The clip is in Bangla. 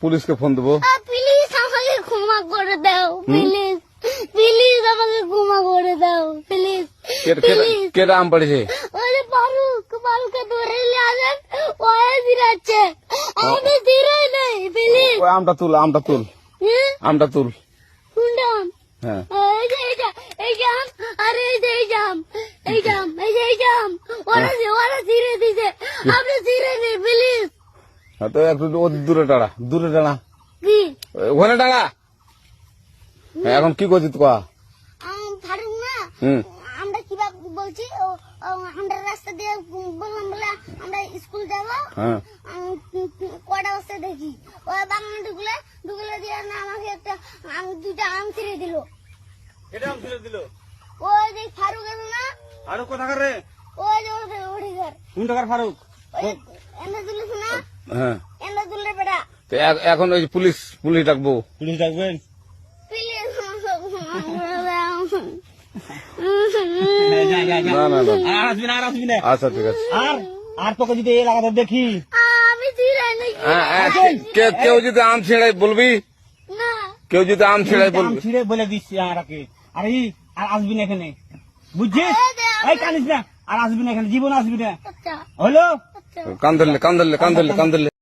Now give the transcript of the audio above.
পুলিশকে ফোন দেবো। প্লিজ আমাকে ক্ষমা করে দাও প্লিজ প্লিজ আমাকে ক্ষমা করে দাও প্লিজ কে- কেটা আম পড়েছে। যে ফারুক ফারুককে ধরে নিয়ে আসেন ওয়ে দিরাচ্ছে আমি দিরাই নাই প্লিজ ওই আমটা তুল আমটা তুল। আমটা তুল। শুনলাম। হ্যাঁ। এই যে এই যে এই জাম আরে এই যে এই জাম এই জাম এই যে এই জাম ওরা ওরা ছিঁড়ে দিছে। আপনি ছিঁড়ে নেই হ্যাঁ, তো একটু ও দূরে দাঁড়া দূরে দাঁড়া কি? ওখানে দাঁড়া হ্যাঁ, এখন কি করছিস কয়া আম, ফারুক না হুম। আমরা কীভাবে বলছি ও, ও, আমরা রাস্তা দিয়ে বললাম বলে আমরা স্কুল যাব। হ্যাঁ। কটা বস্তা দেখি? ওই বাংলা ঢুকলে ঢুকলে দিয়ে না আমাকে একটা আম দুটা আম ছিঁড়ে দিল। এটা আম ছেড়ে দিল? ওই যে ফারুক আছে না? আর কোথাকার রে? যে কোন টাকার ফারুক? এনে না হ্যাঁ। তো এখন ওই যে পুলিশ পুলিশ ডাকবো। পুলিশ ডাকবেন। না না না। আর আসবি না আর আসবি না। আচ্ছা ঠিক আছে। আর আর তোকে যদি এই লাগাতে দেখি। ছিঁড়ে হ্যাঁ, কেউ যদি আম ছেড়াই বলবি? কেউ যদি আম ছেড়াই আম বলবি? ছিঁড়ে বলে দিচ্ছি আমাকে আর এই আর আসবি না এখানে। বুঝছিস? এই কানিস না। আর আসবি না এখানে জীবন আসবি না। আচ্ছা। হলো? আচ্ছা কান ধরলে কান